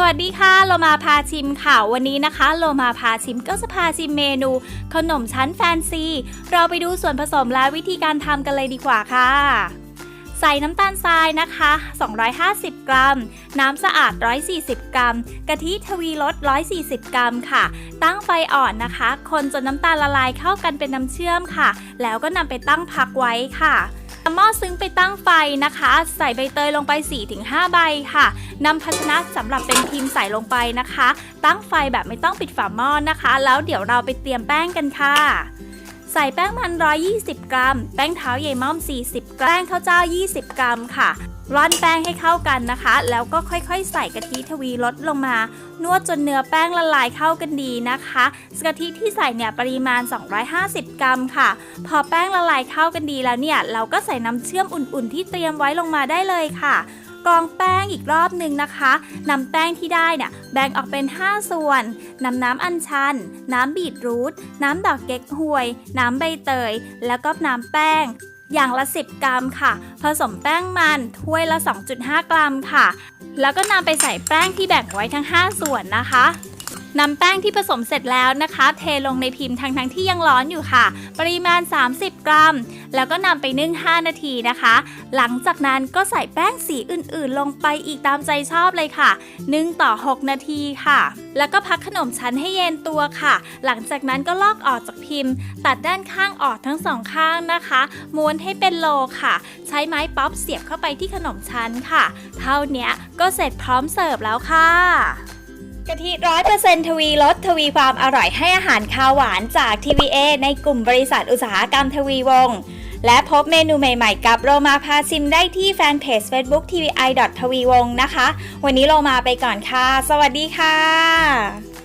สวัสดีค่ะโลมาพาชิมค่ะ วันนี้นะคะโลมาพาชิมก็จะพาชิมเมนู ขนมชั้นแฟนซี เราไปดูส่วนผสมและวิธีการทำกันเลยดีกว่าค่ะ ใส่น้ำตาลทรายนะคะ 250 กรัม น้ำสะอาด 140 กรัม กะทิทวีรส 140 กรัมค่ะ ตั้งไฟอ่อนนะคะ คนจนน้ำตาลละลายเข้ากันเป็นน้ำเชื่อมค่ะ แล้วก็นำไปตั้งพักไว้ค่ะำหม้อซึ้งไปตั้งไฟนะคะ ใส่ใบเตยลงไป 4-5 ใบค่ะนำภาชนะสำหรับเป็นพิมพ์ใส่ลงไปนะคะ ตั้งไฟแบบไม่ต้องปิดฝาหม้อนะคะ แล้วเดี๋ยวเราไปเตรียมแป้งกันค่ะ ส่แป้งมัน 120 กรัม แป้งเท้าใยม่อม 40 กรัม แป้งข้าวเจ้า 20 กรัมค่ะร่อนแป้งให้เข้ากันนะคะ แล้วก็ค่อยๆ ใส่กะทิทวีรสลงมา นวดจนเนื้อแป้งละลายเข้ากันดีนะคะกะทิที่ใส่เนี่ยปริมาณ 250 กรัมค่ะ พอแป้งละลายเข้ากันดีแล้วเนี่ย เราก็ใส่น้ำเชื่อมอุ่นๆ ที่เตรียมไว้ลงมาได้เลยค่ะ กรองแป้งอีกรอบหนึ่งนะคะนำแป้งที่ได้เนี่ยแบ่งออกเป็น 5 ส่วนนำน้ำอัญชัน น้ำบีทรูทน้ำดอกเก๊กฮวย น้ำใบเตย แล้วก็น้ำแป้งอย่างละ 10 กรัมค่ะ ผสมแป้งมันถ้วยละ 2.5 กรัมค่ะ แล้วก็นำไปใส่แป้งที่แบ่งไว้ทั้ง 5 ส่วนนะคะ นำแป้งที่ผสมเสร็จแล้วนะคะ เทลงในพิมพ์ทั้งทั้งๆที่ยังร้อนอยู่ค่ะ ปริมาณ 30 กรัม แล้วก็นำไปนึ่ง 5 นาทีนะคะ หลังจากนั้นก็ใส่แป้งสีอื่นๆ ลงไปอีกตามใจชอบเลยค่ะ นึ่งต่อ 6 นาทีค่ะ แล้วก็พักขนมชั้นให้เย็นตัวค่ะ หลังจากนั้นก็ลอกออกจากพิมพ์ ตัดด้านข้างออกทั้งสองข้างนะคะ ม้วนให้เป็นโลค่ะ ใช้ไม้ป๊อปเสียบเข้าไปที่ขนมชั้นค่ะ เท่านี้ก็เสร็จพร้อมเสิร์ฟแล้วค่ะ กะทิร้อยเปอร์เซ็นต์ทวีลดทวีความอร่อยให้อาหารคาวหวานจาก TVA ในกลุ่มบริษัทอุตสาหกรรมทวีวงศ์และพบเมนูใหม่ๆ กับโรมาพาชิมได้ที่แฟนเพจ Facebook tvi ทวีวงศ์นะคะ วันนี้โรมาไปก่อนค่ะ สวัสดีค่ะ